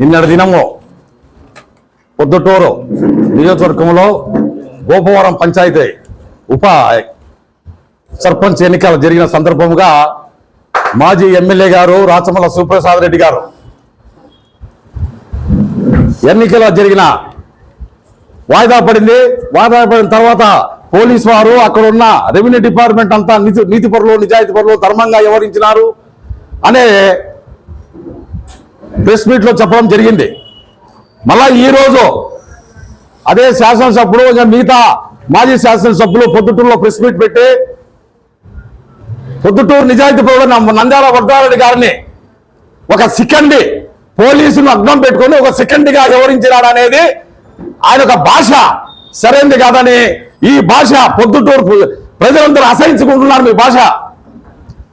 నిన్నటి దినము పొద్దుటూరు నియోజకవర్గంలో గోపవరం పంచాయతీ ఉప సర్పంచ్ ఎన్నికలు జరిగిన సందర్భముగా మాజీ ఎమ్మెల్యే గారు రాచమల్ల సుప్రసాద్ రెడ్డి గారు ఎన్నికలు జరిగిన వాయిదా పడింది. వాయిదా పడిన తర్వాత పోలీస్ వారు అక్కడ ఉన్న రెవెన్యూ డిపార్ట్మెంట్ అంతా నీతి నీతి పరులు నిజాయితీ పరులు ధర్మంగా వ్యవహరించినారు. అనే ప్రెస్ మీట్లో చెప్పడం జరిగింది. మళ్ళా ఈరోజు అదే శాసనసభ్యులు మిగతా మాజీ శాసనసభ్యులు పొద్దుటూరులో ప్రెస్ మీట్ పెట్టి పొద్దుటూరు నిజాయితీ పరుడు నంద్యాల వర్ధారెడ్డి గారిని ఒక సికండి పోలీసును అగ్నం పెట్టుకొని ఒక సెకండ్గా వివరించినాడు అనేది ఆయన ఒక భాష. సరైనది కాదని ఈ భాష పొద్దుటూరు ప్ర- ప్రజలందరూ అసహించుకుంటున్నారు మీ భాష.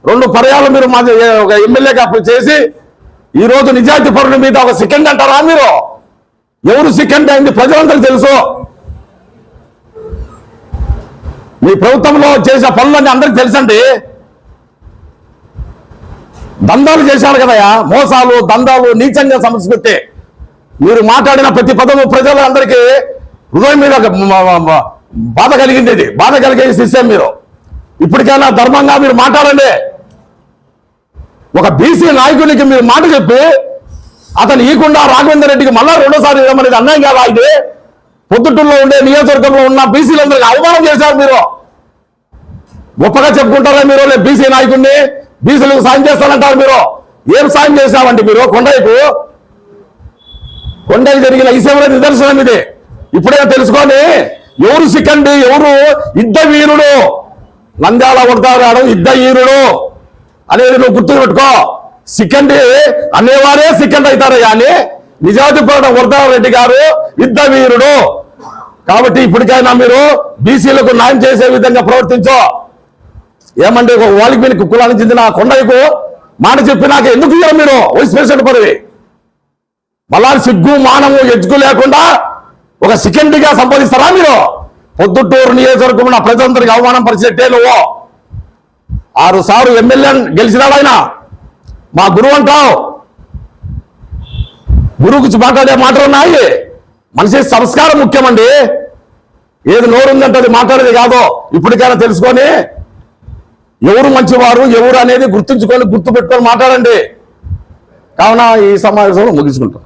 రెండు పర్యాలు మీరు మా ఒక ఎమ్మెల్యేగా చేసి ఈ రోజు నిజాయితీ పరుల మీద ఒక సెకండ్ అంటారా మీరు? ఎవరు సెకండ్ అయింది ప్రజలందరికీ తెలుసు. మీ ప్రభుత్వంలో చేసిన పనులన్నీ అందరికీ తెలుసండి. దందాలు చేశారు కదయా మోసాలు దందాలు నీచంగా సంస్కృతి. మీరు మాట్లాడిన ప్రతి పదము ప్రజలందరికీ హృదయం మీద ఒక బాధ కలిగింది ఇది. బాధ కలిగే సిస్టమ్ మీరు. ఇప్పటికైనా ధర్మంగా మీరు మాట్లాడండి. ఒక బీసీ నాయకునికి మీరు మాట చెప్పి అతను ఈకుండా రాఘవేంద్ర రెడ్డికి మళ్ళా రెండోసారి ఇవ్వమనేది అన్యాయం కాదా ఇది? పొద్దుటూరులో ఉండే నియోజకవర్గంలో ఉన్న బీసీలందరికీ అవమానం చేశారు మీరు. గొప్పగా చెప్పుకుంటారా మీరు నేను బీసీ నాయకుడిని? బీసీలకు సాయం చేస్తానంటారు మీరు. ఏం సాయం చేశామండి మీరు కొండయ్యకు? కొండకి జరిగిన ఈ నిదర్శనం ఇది. ఇప్పుడే తెలుసుకొని ఎవరు సిక్కండి ఎవరు యుద్ధ వీరుడు? నంద్యాల కొడతాడు యుద్ధ వీరుడు. అనేది నువ్వు గుర్తు పెట్టుకో. సిక్కండి అనేవారే సికండ్ అవుతారు కానీ నిజాతి పరుడు రెడ్డి గారు యుద్ధ వీరుడు. కాబట్టి ఇప్పటికైనా మీరు బీసీలకు న్యాయం చేసే విధంగా ప్రవర్తించో. ఏమంటే ఒక వాలికి కులానికి చెందిన కొండయ్యకు మాట చెప్పి నాకు ఎందుకు ఇయ్యరు మీరు? వైస్ ప్రెసిడెంట్ పదవి. మళ్ళా సిగ్గు మానము ఎజ్జుకు లేకుండా ఒక సెకండ్గా సంపాదిస్తారా మీరు? పొద్దుటూరు నియోజకవర్గం నా ప్రజలందరికీ అవమానం పరిచేట్టే నువ్వు ఆరు సార్లు ఎమ్మెల్యే గెలిచినాడు ఆయన. మా గురువు అంటావు. గురువు గురించి మాట్లాడే మాటలు ఉన్నాయి. మనిషి సంస్కారం ముఖ్యమండి. ఏది నోరుందంటే అది మాట్లాడేది కాదు ఇప్పటికైనా తెలుసుకొని ఎవరు మంచివారు ఎవరు అనేది గుర్తుంచుకొని గుర్తు పెట్టుకొని మాట్లాడండి. కావున ఈ సమావేశంలో ముగించుకుంటాం